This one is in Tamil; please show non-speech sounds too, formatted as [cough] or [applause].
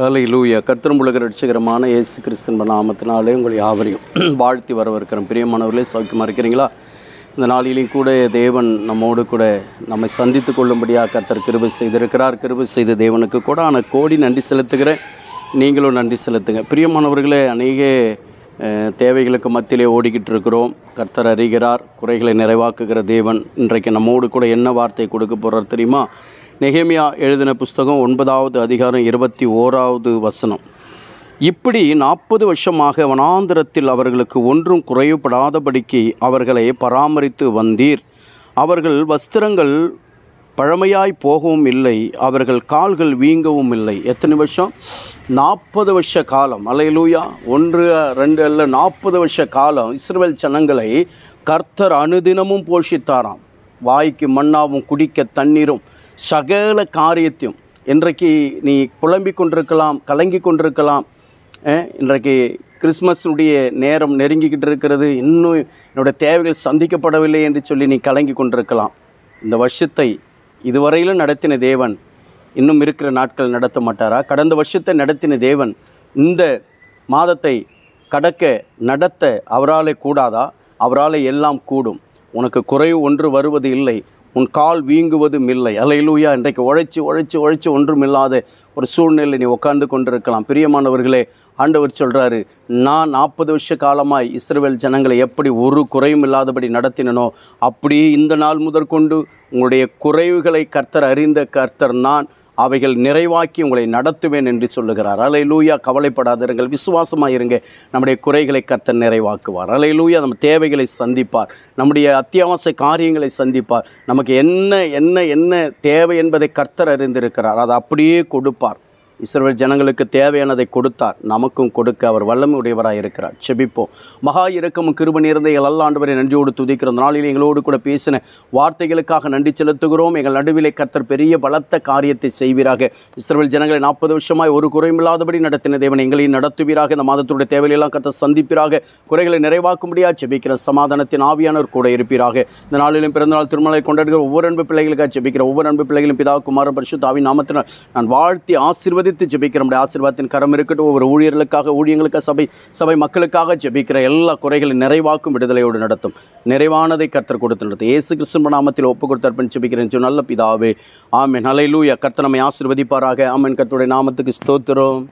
ஹலை லூயா கத்திரம்புலக ரட்சகரமான இயேசு கிறிஸ்தன் நாமத்தினாலே உங்களை யாவரையும் [clears throat] வாழ்த்தி வரவிருக்கிறோம் பிரியமானவர்களே சௌக்கியமாக இருக்கிறீங்களா? இந்த நாளிலையும் கூட தேவன் நம்மோடு கூட நம்மை சந்தித்து கொள்ளும்படியாக கர்த்தர் கிருபை செய்திருக்கிறார். கிருபை செய்த தேவனுக்கு கூட ஆனால் கோடி நன்றி செலுத்துகிறேன். நீங்களும் நன்றி செலுத்துங்க. பிரியமானவர்களே அநேக தேவைகளுக்கு மத்தியிலே ஓடிக்கிட்டு இருக்கிறோம். கர்த்தர் அறிகிறார். குறைகளை நிறைவாக்குகிற தேவன் இன்றைக்கு நம்மோடு கூட என்ன வார்த்தை கொடுக்க போகிறார் தெரியுமா? நெகேமியா எழுதின புஸ்தகம் ஒன்பதாவது அதிகாரம் இருபத்தி ஓராவது வசனம். இப்படி நாற்பது வருஷமாக வனாந்திரத்தில் அவர்களுக்கு ஒன்றும் குறைவுபடாதபடிக்கு அவர்களை பராமரித்து வந்தீர். அவர்கள் வஸ்திரங்கள் பழமையாய் போகவும் இல்லை அவர்கள் கால்கள் வீங்கவும் இல்லை. எத்தனை வருஷம்? நாற்பது வருஷ காலம். அலையலூயா ஒன்று ரெண்டு அல்ல நாற்பது வருஷ காலம். இஸ்ரேல் ஜனங்களை கர்த்தர் அனுதினமும் போஷித்தாராம். வாய்க்கு மண்ணாவும் குடிக்க தண்ணீரும் சகல காரியத்தையும். இன்றைக்கு நீ புலம்பிக் கொண்டிருக்கலாம் கலங்கி கொண்டிருக்கலாம். இன்றைக்கு கிறிஸ்மஸுடைய நேரம் நெருங்கிக்கிட்டு இருக்கிறது. இன்னும் என்னுடைய தேவைகள் சந்திக்கப்படவில்லை என்று சொல்லி நீ கலங்கி கொண்டிருக்கலாம். இந்த வருஷத்தை இதுவரையிலும் நடத்தின தேவன் இன்னும் இருக்கிற நாட்கள் நடத்த மாட்டாரா? கடந்த வருஷத்தை நடத்தின தேவன் இந்த மாதத்தை கடக்க நடத்த அவராலே கூடாதா? அவரால் எல்லாம் கூடும். உனக்கு குறைவு ஒன்று வருவது இல்லை. உன் கால் வீங்குவதும் இல்லை. அலையிலூயா இன்றைக்கு உழைச்சி உழைச்சி உழைச்சி ஒன்றும் இல்லாத ஒரு சூழ்நிலை நீ உட்கார்ந்து கொண்டிருக்கலாம். பிரியமானவர்களே ஆண்டவர் சொல்கிறாரு நான் நாற்பது வருஷ காலமாய் இஸ்ரேல் ஜனங்களை எப்படி ஒரு குறையும் இல்லாதபடி நடத்தினனோ அப்படியே இந்த நாள் முதற்கொண்டு உங்களுடைய குறைவுகளை கர்த்தர் அறிந்த கர்த்தர் நான் அவைகள் நிறைவாக்கி உங்களை நடத்துவேன் என்று சொல்லுகிறார். அலை லூயா கவலைப்படாதிருங்கள் விசுவாசமாக இருங்க நம்முடைய குறைகளை கத்தன் நிறைவாக்குவார். அலை லூயா நம்ம தேவைகளை சந்திப்பார். நம்முடைய அத்தியாவசிய காரியங்களை சந்திப்பார். நமக்கு என்ன என்ன என்ன தேவை என்பதை கர்த்தர் அறிந்திருக்கிறார். அதை அப்படியே கொடுப்பார். இஸ்ரவேல் ஜனங்களுக்கு தேவையானதை கொடுத்தார். நமக்கும் கொடுக்க அவர் வல்லமை உடையவராக இருக்கிறார். செபிப்போம். மகா இறக்கமும் கிருப நேர்ந்த எங்கள் அல்லாண்டவரை நன்றியோடு துதிக்கிற நாளில் எங்களோடு கூட பேசின வார்த்தைகளுக்காக நன்றி செலுத்துகிறோம். எங்கள் நடுவிலை கர்த்தர் பெரிய பலத்த காரியத்தை செய்வீராக. இஸ்ரவேல் ஜனங்களை நாற்பது வருஷமாய் ஒரு குறையுமில்லாதபடி நடத்தின தேவன் எங்களையும் நடத்துவீராக. இந்த மாதத்துடைய தேவையெல்லாம் கர்த்தர் சந்திப்பீராக. குறைகளை நிறைவாக்கும்படியாக செபிக்கிற சமாதானத்தின் ஆவியானவர் கூட இருப்பீராக. இந்த நாளிலும் பிறந்தநாள் திருமலை கொண்டாடுகிற ஒவ்வொரு அன்பு பிள்ளைகளுக்காக ஜெபிக்கிற ஒவ்வொரு அன்பு பிள்ளைகளும் பிதா குமார பரிசு தாவி நாமத்தினால் நான் வாழ்த்தி ஆசீர்வதித்து ஜெபிக்கிற நம்முடைய ஆசீர்வாதத்தின் கரம் இருக்கட்டும். ஒவ்வொரு ஊழியர்களுக்காக ஊழியர்களுக்காக சபை சபை மக்களுக்காக ஜெபிக்கிற எல்லா குறைகளையும் நிறைவாக்கும் விடுதலையோடு நடத்தும். நிறைவானதை கர்த்தர் கொடுத்து நடத்தும். இயேசு கிறிஸ்துவ நாமத்தில் ஒப்பு கொடுத்து அர்ப்பணி ஜெபிக்கிறேன் நல்ல பிதாவே. ஆமென். ஹalleluya. கர்த்தர் நம்மை ஆசீர்வதிப்பாராக. ஆமென். கர்த்தருடைய நாமத்துக்கு ஸ்தோத்திரம்.